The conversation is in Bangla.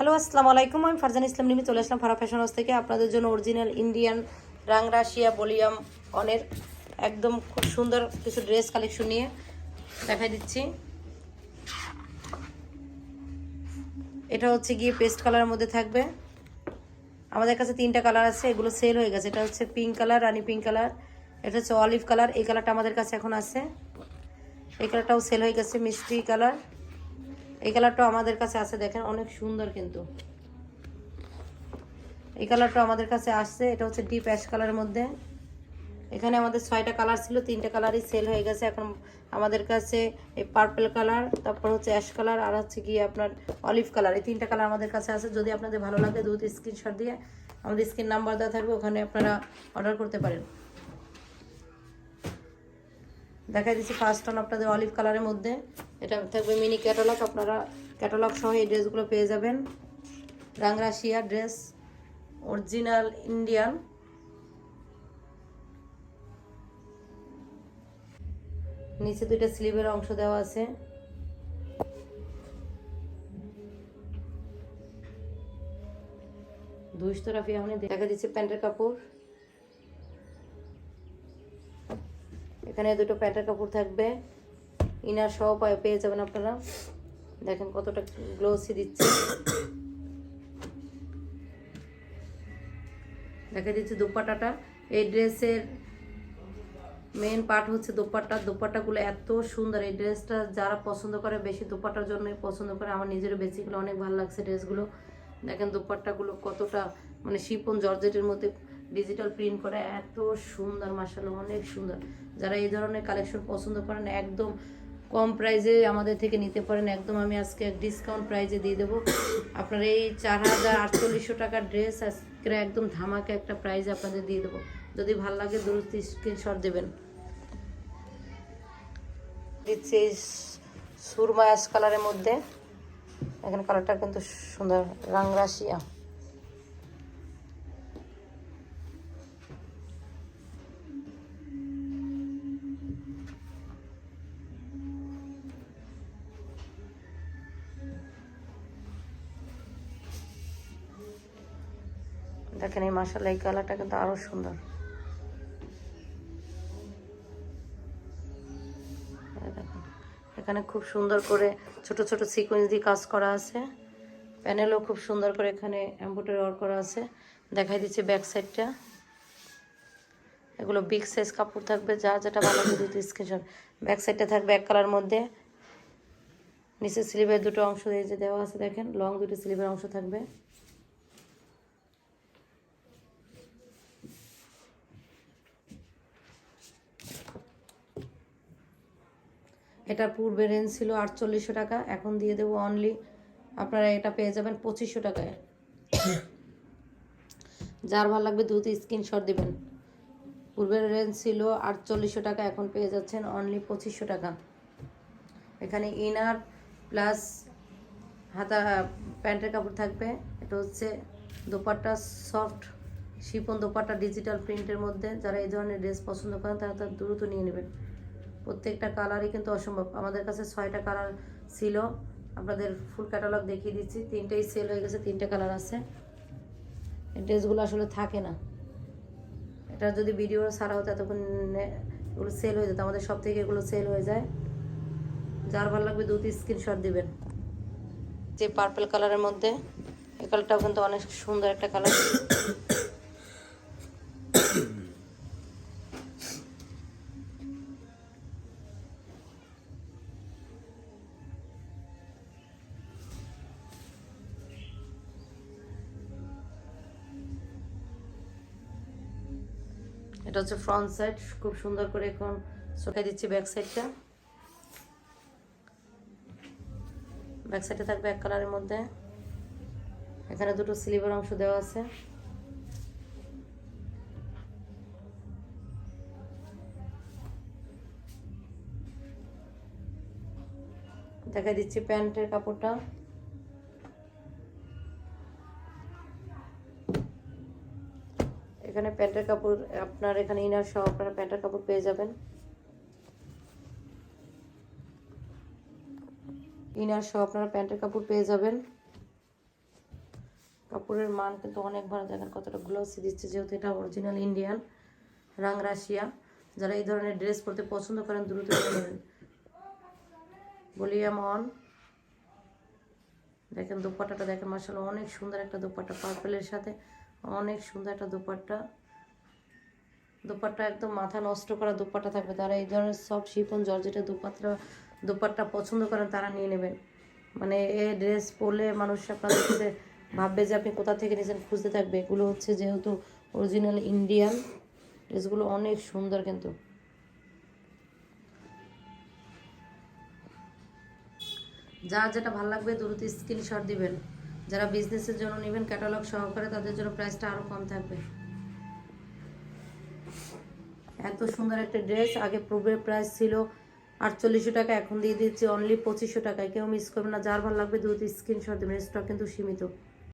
হ্যালো, আসসালামু আলাইকুম। আমি ফারজান ইসলাম নিমি, চলে আসলাম ফারা ফ্যাশন হাউস থেকে। আপনাদের জন্য অরিজিনাল ইন্ডিয়ান রাং রাংরাশিয়া বলিয়াম অনের একদম খুব সুন্দর কিছু ড্রেস কালেকশন নিয়ে দেখাই দিচ্ছি। এটা হচ্ছে গিয়ে পেস্ট কালারের মধ্যে থাকবে। আমাদের কাছে তিনটা কালার আছে, এগুলো সেল হয়ে গেছে। এটা হচ্ছে pink colour rani pink colour এটা হচ্ছে অলিভ কালার এই কালারটা আমাদের কাছে এখন আছে। এই কালারটাও সেল হয়ে গেছে, মিষ্টি কালার এই কালারটাও আমাদের কাছে আছে, দেখেন অনেক সুন্দর কিন্তু। এই কালারটা আমাদের কাছে আসছে, এটা হচ্ছে ডিপ অ্যাশ কালারের মধ্যে। এখানে আমাদের ছয়টা কালার ছিল, তিনটা কালারই সেল হয়ে গেছে। এখন আমাদের কাছে এই পার্পল কালার তারপর হচ্ছে অ্যাশ কালার আর হচ্ছে গিয়ে আপনার অলিভ কালার এই তিনটা কালার আমাদের কাছে আছে, যদি আপনাদের ভালো লাগে দুটো স্ক্রিনশট দিয়ে আমাদের স্ক্রিন নাম্বার দেওয়া থাকবে, ওখানে আপনারা অর্ডার করতে পারেন। দেখাই দিচ্ছি ফার্স্ট অন আপনাদের অলিভ কালারের মধ্যে। এটা থাকবে মিনি ক্যাটালগ আপনারা ক্যাটালগ সহ এই ড্রেসগুলো পেয়ে যাবেন। রাংরাশিয়া ড্রেস অরিজিনাল ইন্ডিয়ান নিচে দুইটা স্লিভের অংশ দেওয়া আছে। দুইশ রাফি এখন দেখা দিচ্ছে প্যান্টের কাপড়। এখানে দুটো প্যান্টের কাপড় থাকবে। ইনার সহ পায়ে যাবেন আপনারা। দেখেন কতটা গ্লোসি দিচ্ছে। দেখা দিচ্ছে দোপাট্টাটা। এই ড্রেসের মেন পার্ট হচ্ছে দোপাট্টা। দোপাট্টাগুলো এত সুন্দর। এই ড্রেসটা যারা পছন্দ করে, বেশি দোপাট্টার জন্যই পছন্দ করে। আমার নিজেরও বেসিকগুলো অনেক ভালো লাগছে ড্রেসগুলো। দেখেন দোপাট্টাগুলো কতটা মানে শিপন জর্জেটের মধ্যে ডিজিটাল প্রিন্ট করা এত সুন্দর মাসালো অনেক সুন্দর। যারা এই ধরনের কালেকশন পছন্দ করেন, একদম কম প্রাইজে আমাদের থেকে নিতে পারেন। একদম আমি আজকে এক ডিসকাউন্ট প্রাইজে দিয়ে দেবো। আপনার এই চার হাজার আটচল্লিশশো টাকার ড্রেস আজকে একদম ধামাকে একটা প্রাইজ আপনাদের দিয়ে দেবো। যদি ভালো লাগে দ্রুত স্ক্রিনশট দেবেন। দিচ্ছি সুরমা অ্যাশ কালারের মধ্যে। এখানে কালারটা কিন্তু সুন্দর, রাংরাশিয়া। দেখেন এই মাসালা এই কালারটা কিন্তু আরও সুন্দর। এখানে খুব সুন্দর করে ছোট ছোট সিকোয়েন্স দিয়ে কাজ করা আছে। প্যানেলও খুব সুন্দর করে এখানে এম্ব্রয়ডারি ওয়ার্ক করা আছে। দেখাই দিচ্ছে ব্যাক সাইডটা এগুলো বিগ সাইজ কাপড় থাকবে, যা যেটা ভালো দুটো স্ক্রিনশট ব্যাক সাইডটা থাকবে এক কালার মধ্যে। নিচে স্লিভের দুটো অংশ এই যে দেওয়া আছে, দেখেন লং দুটো স্লিভের অংশ থাকবে। এটা পূর্বে রেঞ্জ ছিল আটচল্লিশশো টাকা, এখন দিয়ে দেবো অনলি আপনারা এটা পেয়ে যাবেন পঁচিশশো টাকায়। যার ভালো লাগবে দ্রুত স্ক্রিনশট দিবেন। পূর্বের রেঞ্জ ছিল আটচল্লিশশো টাকা, এখন পেয়ে যাচ্ছেন অনলি পঁচিশশো টাকা। এখানে ইনার প্লাস হাতা, প্যান্টের কাপড় থাকবে, এটা হচ্ছে dupatta soft chiffon dupatta digital প্রিন্টের মধ্যে। যারা এই ধরনের ড্রেস পছন্দ করেন, তারা তার দ্রুত নিয়ে নেবেন। প্রত্যেকটা কালারই কিন্তু অসম্ভব। আমাদের কাছে ছয়টা কালার ছিল। আপনাদের ফুল ক্যাটালগ দেখিয়ে দিচ্ছি। তিনটেই সেল হয়ে গেছে, তিনটে কালার আছে। ড্রেসগুলো আসলে থাকে না। এটা যদি ভিডিও সারা হতো এতক্ষণ এগুলো সেল হয়ে যেত। আমাদের সব থেকে এগুলো সেল হয়ে যায়। যার ভালো লাগবে দুটি স্ক্রিনশট দিবেন। যে পার্পল কালারের মধ্যে, এই কালারটাও কিন্তু অনেক সুন্দর একটা কালার এটা হচ্ছে ফ্রন্ট সাইড খুব সুন্দর করে এখন শুকাই দিচ্ছি ব্যাক সাইডটা ব্যাক সাইডে থাকবে এক কালারের মধ্যে। এখানে দুটো স্লিভের অংশ দেওয়া আছে। দেখা দিচ্ছি প্যান্টের কাপড়টা। এখানে প্যান্টের কাপড়, আপনার এখানে ইনার সহ আপনারা প্যান্টের কাপড় পেয়ে যাবেন। ইনার সহ আপনারা প্যান্টের কাপড় পেয়ে যাবেন। কাপড়ের মান কিন্তু অনেক ভালো। দেখেন কতটা গ্লোসি দিচ্ছে, যেহেতু এটা অরিজিনাল ইন্ডিয়ান রাং রাশিয়া। যারা এই ধরনের ড্রেস পরতে পছন্দ করেন, দ্রুত নেবেন। বলিয়াম দেখেন দোপাট্টাটা, দেখেন মার্শাল অনেক সুন্দর একটা দোপাট্টা পার্পেলের সাথে। অনেক সুন্দর একটা দোপাট্টা। দোপাট্টা একদম মাথা নষ্ট করা দোপাট্টা থাকবে। তারা এই ধরনের সব শিপন জর্জেটের দোপাট্টা দোপাট্টা পছন্দ করেন, তারা নিয়ে নেবেন। মানে এই ড্রেস পরলে মানুষ আপনাদের ভাববে যে আপনি কোথা থেকে নিয়েছেন, খুঁজতে থাকবে। এগুলো হচ্ছে যেহেতু অরিজিনাল ইন্ডিয়ান ড্রেসগুলো অনেক সুন্দর কিন্তু। যা যেটা ভালো লাগবে, দ্রুত স্ক্রিনশট দিবেন। যারা বিজনেসের জন্য নেবেন ক্যাটালগ সহকারে তাদের জন্য প্রাইসটা আরও কম থাকবে। এত সুন্দর একটা ড্রেস আগে প্রুভের প্রাইস ছিল আটচল্লিশশো টাকা, এখন দিয়ে দিচ্ছি অনলি পঁচিশশো টাকায়। কেউ মিস করবে না, যার ভালো লাগবে দ্রুত স্ক্রিনশট দেবেন স্টক কিন্তু সীমিত।